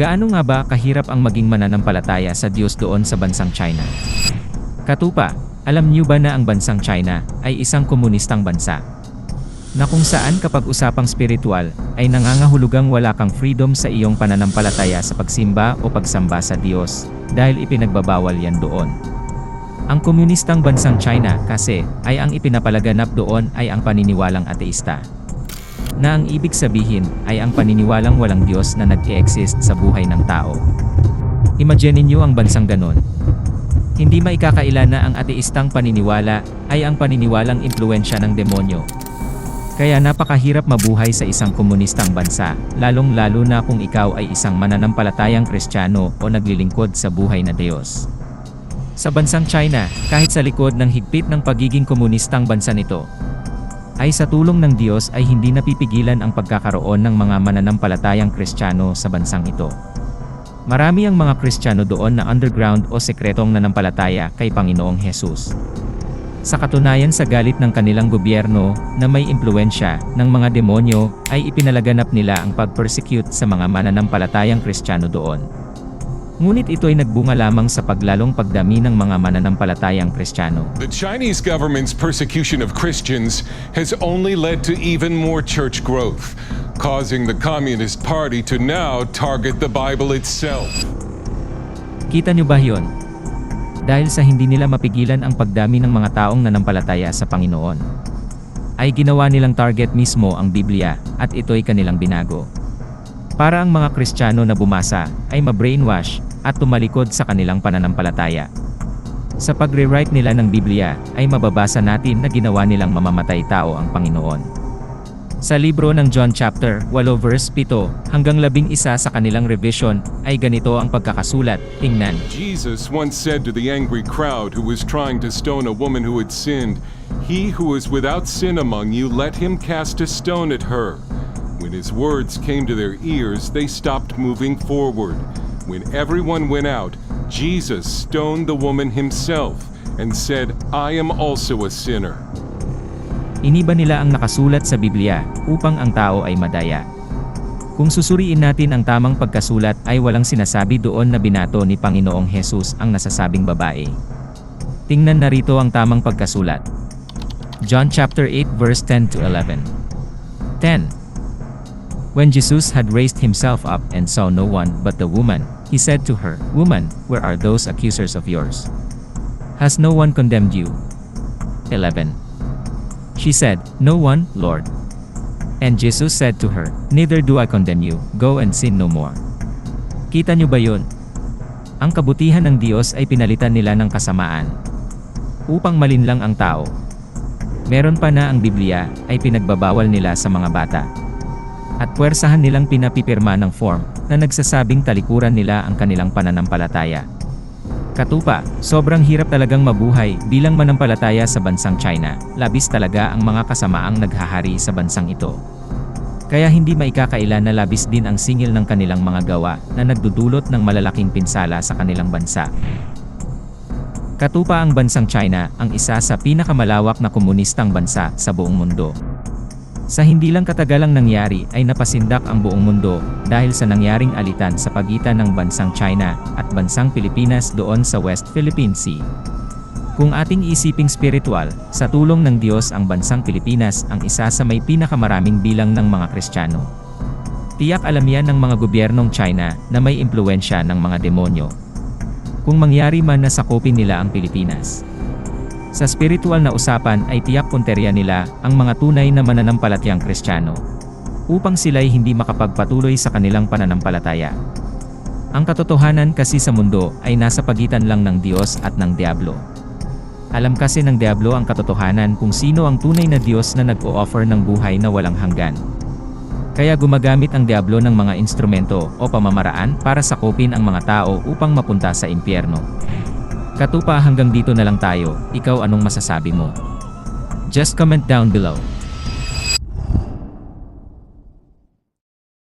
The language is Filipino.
Gaano nga ba kahirap ang maging mananampalataya sa Diyos doon sa bansang China? Katupa, alam niyo ba na ang bansang China ay isang komunistang bansa? Na kung saan kapag usapang spiritual, ay nangangahulugang wala kang freedom sa iyong pananampalataya sa pagsimba o pagsamba sa Diyos, dahil ipinagbabawal yan doon. Ang komunistang bansang China kasi ay ang ipinapalaganap doon ay ang paniniwalang ateista. Na ang ibig sabihin ay ang paniniwalang walang Diyos na nag-exist sa buhay ng tao. Imagine niyo ang bansang ganon. Hindi maikakaila na ang ateistang paniniwala ay ang paniniwalang impluensya ng demonyo. Kaya napakahirap mabuhay sa isang komunistang bansa, lalong-lalo na kung ikaw ay isang mananampalatayang kristyano o naglilingkod sa buhay na Diyos. Sa bansang China, kahit sa likod ng higpit ng pagiging komunistang bansa nito, ay sa tulong ng Diyos ay hindi napipigilan ang pagkakaroon ng mga mananampalatayang kristyano sa bansang ito. Marami ang mga kristyano doon na underground o sekretong nanampalataya kay Panginoong Hesus. Sa katunayan sa galit ng kanilang gobyerno na may impluensya ng mga demonyo ay ipinalaganap nila ang pag-persecute sa mga mananampalatayang kristyano doon. Ngunit ito ay nagbunga lamang sa paglalong pagdami ng mga mananampalatayang kristyano. The Chinese government's persecution of Christians has only led to even more church growth, causing the Communist Party to now target the Bible itself. Kita nyo ba yon? Dahil sa hindi nila mapigilan ang pagdami ng mga taong nanampalataya sa Panginoon, ay ginawa nilang target mismo ang Biblia at ito'y kanilang binago. Para ang mga Kristiyano na bumasa ay ma-brainwash at tumalikod sa kanilang pananampalataya. Sa pagre-write nila ng Biblia ay mababasa natin na ginawa nilang mamamatay tao ang Panginoon. Sa libro ng John chapter 8 verse 7 hanggang 11 sa kanilang revision ay ganito ang pagkakasulat, tingnan. Jesus once said to the angry crowd who was trying to stone a woman who had sinned, He who is without sin among you, let him cast a stone at her. When his words came to their ears, they stopped moving forward. When everyone went out, Jesus stoned the woman himself and said, I am also a sinner. Iniba nila ang nakasulat sa Biblia upang ang tao ay madaya. Kung susuriin natin ang tamang pagkasulat ay walang sinasabi doon na binato ni Panginoong Hesus ang nasasabing babae. Tingnan narito ang tamang pagkasulat. John chapter 8 verse 10 to 11. 10. When Jesus had raised himself up and saw no one but the woman, he said to her, Woman, where are those accusers of yours? Has no one condemned you? 11. She said, No one, Lord. And Jesus said to her, Neither do I condemn you, go and sin no more. Kita niyo ba yun? Ang kabutihan ng Diyos ay pinalitan nila ng kasamaan. Upang malinlang ang tao. Meron pa na ang Biblia ay pinagbabawal nila sa mga bata. At puwersahan nilang pinapipirma ng form na nagsasabing talikuran nila ang kanilang pananampalataya. Katupa, sobrang hirap talagang mabuhay bilang manampalataya sa bansang China, labis talaga ang mga kasamaang naghahari sa bansang ito. Kaya hindi maikakaila na labis din ang singil ng kanilang mga gawa na nagdudulot ng malalaking pinsala sa kanilang bansa. Katupa ang bansang China ang isa sa pinakamalawak na komunistang bansa sa buong mundo. Sa hindi lang katagalang nangyari ay napasindak ang buong mundo dahil sa nangyaring alitan sa pagitan ng bansang China at bansang Pilipinas doon sa West Philippine Sea. Kung ating isiping spiritual, sa tulong ng Diyos ang bansang Pilipinas ang isa sa may pinakamaraming bilang ng mga Kristiyano. Tiyak alam yan ng mga gobyernong China na may impluensya ng mga demonyo. Kung mangyari man na sakupin nila ang Pilipinas. Sa spiritual na usapan ay tiyak punterya nila ang mga tunay na mananampalatayang Kristiyano. Upang sila'y hindi makapagpatuloy sa kanilang pananampalataya. Ang katotohanan kasi sa mundo ay nasa pagitan lang ng Diyos at ng Diablo. Alam kasi ng Diablo ang katotohanan kung sino ang tunay na Diyos na nag-o-offer ng buhay na walang hanggan. Kaya gumagamit ang Diablo ng mga instrumento o pamamaraan para sakupin ang mga tao upang mapunta sa impyerno. Katupa hanggang dito na lang tayo, ikaw anong masasabi mo? Just comment down below.